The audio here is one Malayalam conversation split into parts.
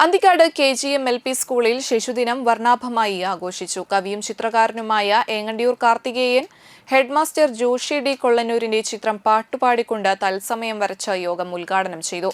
Anthikkad K G M L P സ്കൂളിൽ ശിശുദിനം വർണാഭമായി ആഘോഷിച്ചു കവിയും ചിത്രകാരനുമായ ഏങ്ങണ്ടിയൂർ കാർത്തികേയൻ ഹെഡ്മാസ്റ്റർ ജോഷി ഡി കൊള്ളന്നൂരിന്റെ ചിത്രം പാട്ടുപാടിക്കൊണ്ട് തത്സമയം വരച്ച യോഗം ഉദ്ഘാടനം ചെയ്തു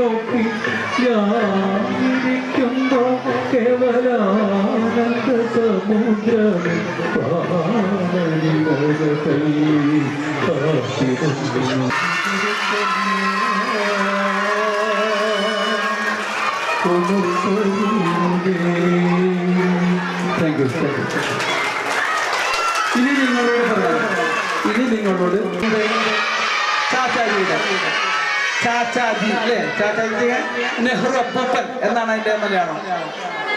높이 영일이 경고해 바라는 뜻서 무전 바람이 모두 없이는 Thank you, thank you. 이리딩 걸로 이리딩 걸로는 자자입니다. Chachaji അല്ലേ? ചാച്ചാജി നെഹ്റു അപ്പൂപ്പൻ എന്നാണ് അതിന്റെ മലയാളം.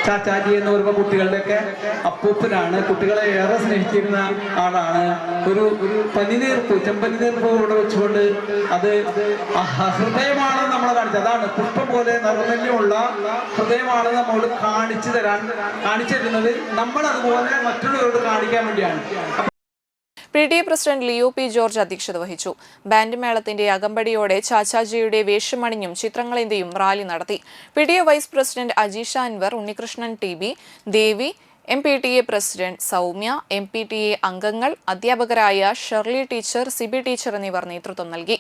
ചാച്ചാജി എന്ന് പറയുമ്പോൾ കുട്ടികളുടെയൊക്കെ അപ്പൂപ്പനാണ്. കുട്ടികളെ ഏറെ സ്നേഹിച്ചിരുന്ന ആളാണ്. ഒരു ഒരു പനിനീർപ്പൂ ചെമ്പനിനീർപ്പൂ ഇവിടെ വെച്ചുകൊണ്ട് അത് ഹൃദയമാണ് നമ്മളെ കാണിച്ചത്. അതാണ് പുഷ്പം പോലെ നിർമ്മല്യമുള്ള ഹൃദയമാണ് നമ്മളോട് കാണിച്ചു തരാൻ കാണിച്ചു തരുന്നത്. നമ്മൾ അതുപോലെ മറ്റുള്ളവരോട് കാണിക്കാൻ വേണ്ടിയാണ്. P T A president Leo P George അധ്യക്ഷത വഹിച്ചു. ബാൻഡ് മേളത്തിന്റെ അകമ്പടിയോടെ ചാച്ചാജിയുടെ വേഷമണിഞ്ഞും ചിത്രങ്ങളേന്തിയും റാലി നടത്തി. P T A vice president Ajeesha Anwar Unnikrishnan T B Devi M P T A president Soumya M P T A അംഗങ്ങൾ അധ്യാപകരായ ഷെർലി ടീച്ചർ സിബി ടീച്ചർ എന്നിവർ നേതൃത്വം നൽകി.